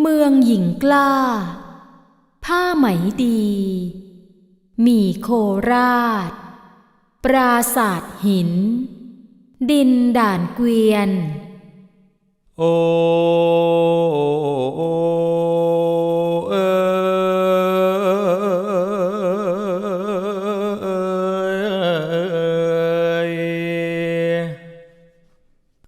เมืองหญิงกล้า ผ้าไหมดี มีโคราช ปราศาสตร์หิน ดินด่านเกวียน โอ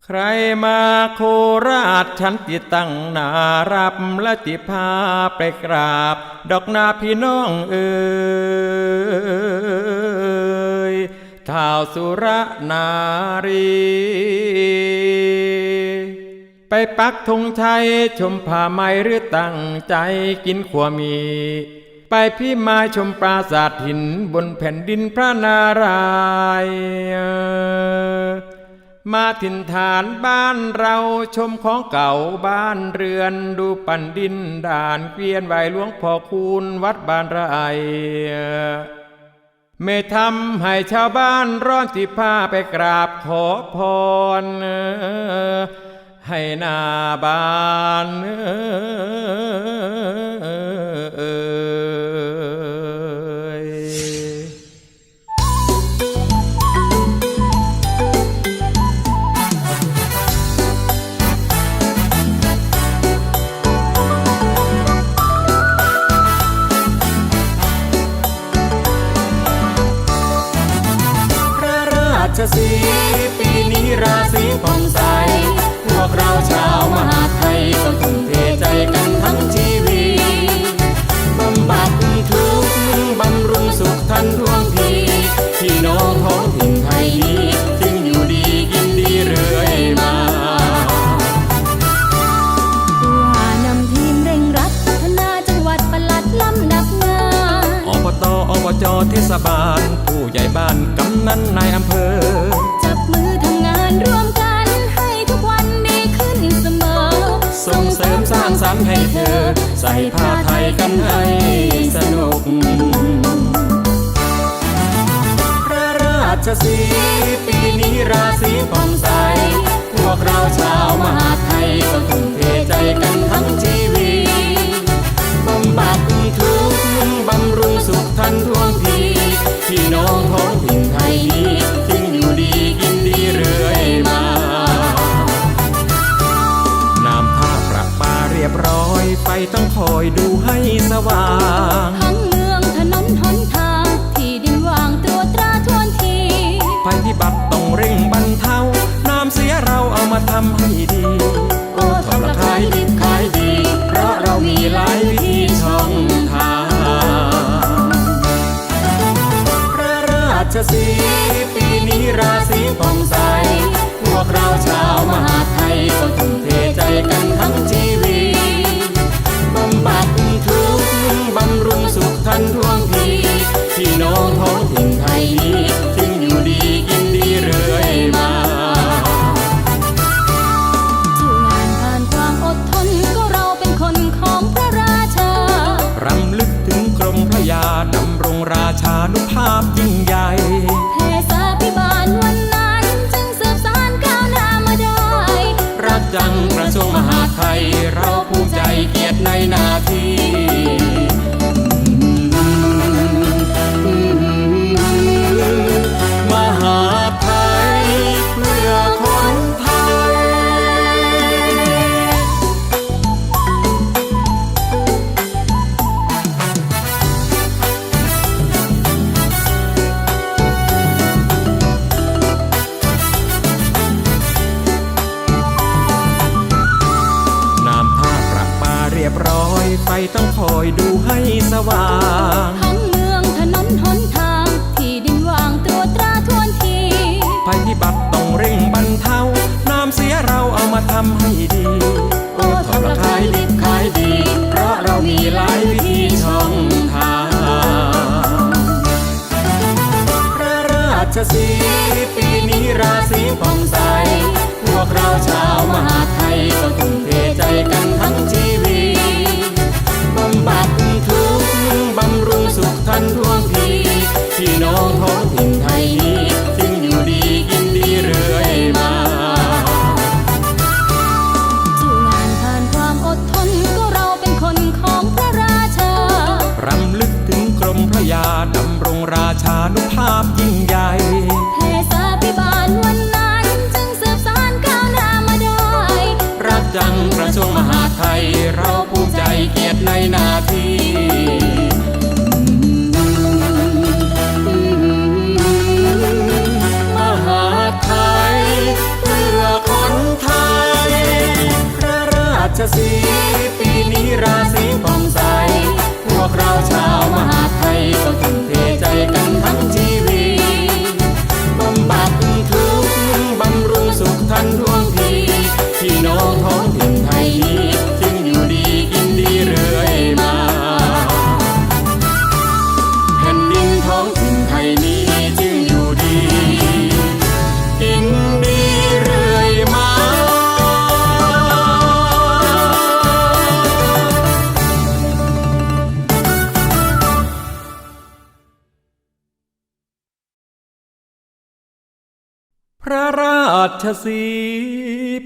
ใครมาโคราชฉันติตั้งนารับและติพาไปกราบ ดอกนาพี่น้องเอ่ยท้าวสุรนารี ไปปักธงชัยชมผ้าไหมหรือตั้งใจกินขวมี ไปพี่ไม้ชมปราสาทหินบนแผ่นดินพระนารายณ์ มาถิ่นฐานบ้านเราชมของเก่าบ้านเรือนดูปั่นดินด่านเกวียนไหวหลวงพ่อคูณวัดบ้านไรไม่ทำให้ชาวบ้านร้อนที่ผ้าไปกราบขอพรให้หนาบาน สีปีนี้ราศีผ่องใส พวกเราชาวมหาไทยต้องทุ่มเทใจกันทั้งชีวิตบำบัดทุกข์บำรุงสุขทันท่วงทีพี่น้องท้องถิ่นไทยนี้จึงอยู่ดีกินดีเรื่อยมาว่านำทีมเร่งรัดพัฒนาจังหวัดปลัดลำดับงานอบตอบจเทศบาล ผู้ใหญ่บ้านกำนันนายอำเภอ ให้เธอ ใส่ผ้าไทยกันให้สนุก พระราชสีปีนี้ราศีผ่องใส พวกเราชาวมหาไทยก็ถึง ไฟต้องคอยดูให้สว่างทั้งเมืองถนนหนทาง ที่ดินว่างตรวจตราทวนทีภัยพิบัติต้องเร่งบรรเทาน้ำเสียเราเอามาทำให้ดี ใหญ่เทศาพิบาลวันนั้น จึงสืบสานก้าวหน้ามาได้ รักจังกระทรวงมหาดไทย เราภูมิใจเกียรติในหนาที บร้อย ไฟต้องคอยดูให้สว่างทั้งเมืองถนนหนทาง ที่ดินว่างตรวจตราทวนทีภัยพิบัติต้องเร่งบรรเทาน้ำเสียเราเอามาทำให้ดี โอ้ทำราคายดิบขายดี เพราะเรามีหลายวิธีช่องทางพระราชสีปีนี้ราศีผ่องใส ชานุภาพยิ่งใหญ่แผ่สาบาลวันนั้นจึงสืบสานก้านามาได้ รักจังกระทรวงมหาไทย เราภูมิใจเกียรติในนาที พระราชสี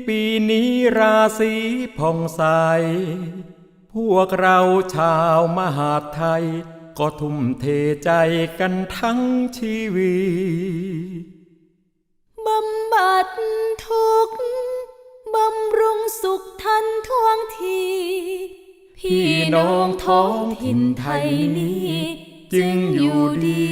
ปีนี้ราศีผ่องใส พวกเราชาวมหาดไทย ก็ทุ่มเทใจกันทั้งชีวิตบำบัดทุกข์บำรุงสุขทันท่วงที พี่น้องท้องถิ่นไทยนี้ จึงอยู่ดี